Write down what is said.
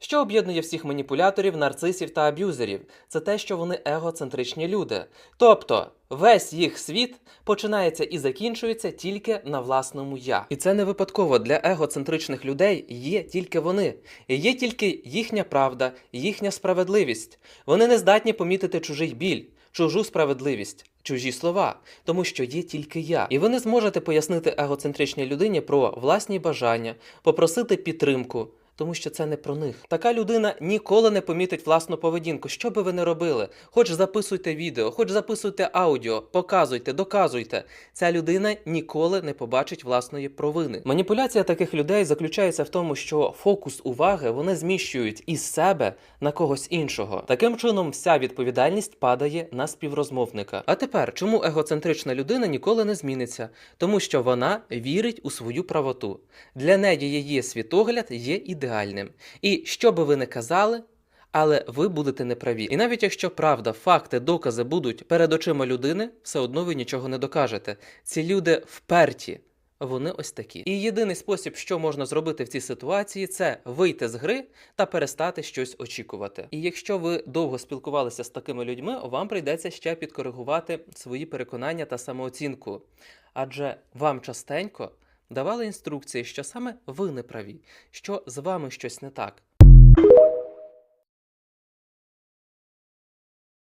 Що об'єднує всіх маніпуляторів, нарцисів та аб'юзерів? Це те, що вони егоцентричні люди. Тобто весь їх світ починається і закінчується тільки на власному я. І це не випадково для егоцентричних людей є тільки вони, є тільки їхня правда, їхня справедливість. Вони не здатні помітити чужий біль, чужу справедливість. Чужі слова, тому що є тільки я, і ви не зможете пояснити егоцентричній людині про власні бажання, попросити підтримку, тому що це не про них. Така людина ніколи не помітить власну поведінку. Що би ви не робили? Хоч записуйте відео, хоч записуйте аудіо, показуйте, доказуйте. Ця людина ніколи не побачить власної провини. Маніпуляція таких людей заключається в тому, що фокус уваги вони зміщують із себе на когось іншого. Таким чином, вся відповідальність падає на співрозмовника. А тепер, чому егоцентрична людина ніколи не зміниться? Тому що вона вірить у свою правоту. Для неї її світогляд є ідеальним. І що би ви не казали, але ви будете неправі. І навіть якщо правда, факти, докази будуть перед очима людини, все одно ви нічого не докажете. Ці люди вперті. Вони ось такі. І єдиний спосіб, що можна зробити в цій ситуації, це вийти з гри та перестати щось очікувати. І якщо ви довго спілкувалися з такими людьми, вам прийдеться ще підкоригувати свої переконання та самооцінку. Адже вам частенько давали інструкції, що саме ви не праві, що з вами щось не так.